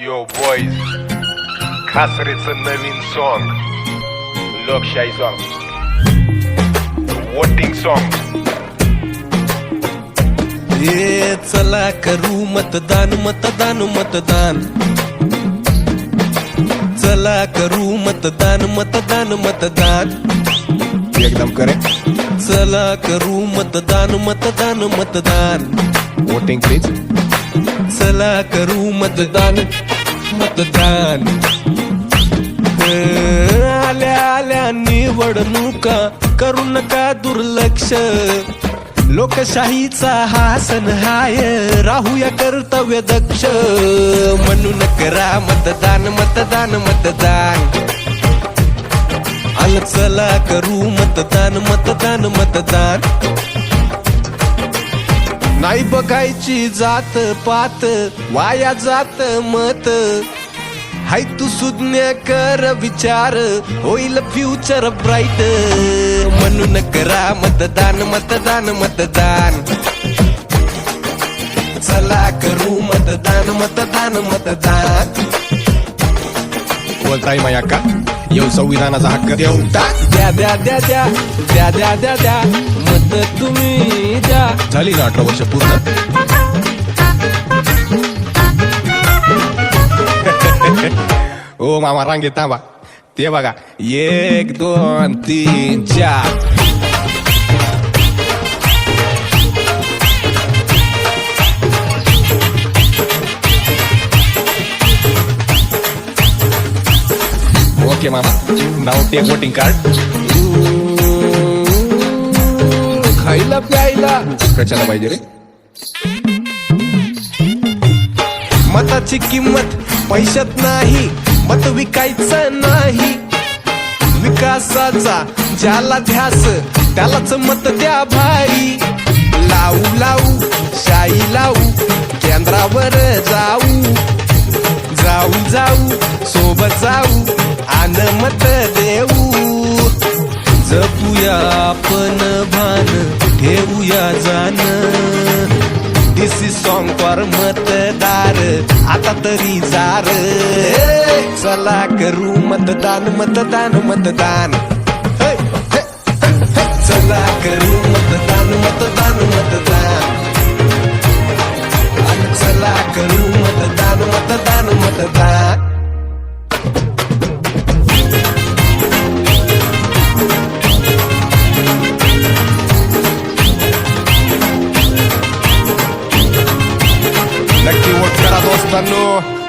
यो boys खासरेचं नवीन song लोकशाही सॉन्ग वोटिंग सॉन्ग ये चला करू मतदान मतदान मतदान चला करू मतदान मतदान मतदान एकदम करेक्ट चला करू मतदान मतदान मतदान वोटिंग प्लीज चला करू मतदान मतदान. आल्या आल्या निवडणुका करू नका दुर्लक्ष. लोकशाहीचा हा सण हाय राहूया कर्तव्य दक्ष. म्हणून करा मतदान मतदान मतदान. आल चला करू मतदान मतदान मतदान. नाही बघायची जात पात वाया जात मत. हाय तू सुज्ञ कर विचार होईल फ्युचर ब्राईट म्हणून करा मतदान मतदान मतदान. चला करू मतदान मतदान मतदान. बोलताय माया का? येऊ संविधानाचा हक्क टाक द्या द्या द्या द्या द्या द्या द्या द्या मत तुम्ही द्या. झाली ना अठरा वर्ष पूर्ण. ओ मामा रांगेत थांबा. ते बघा एक दोन तीन चार. ओके मामा. नाव टेक वोटिंग कार्ड खायला प्यायला. कशाला पाहिजे रे? मताची किंमत पैशात नाही मत विकायचं नाही. विकासाचा ज्याला ध्यास त्यालाच मत द्या भाई. लावू लावू शाई लावू केंद्रावर आपण भान ठेवूया जाण. दिस इज सॉन्ग फॉर मतदार आता तरी जार चला करू मतदान मतदान मतदान. चला करू मतदान मतदान मतदान. चला करू मतदान मतदान मतदान. Достану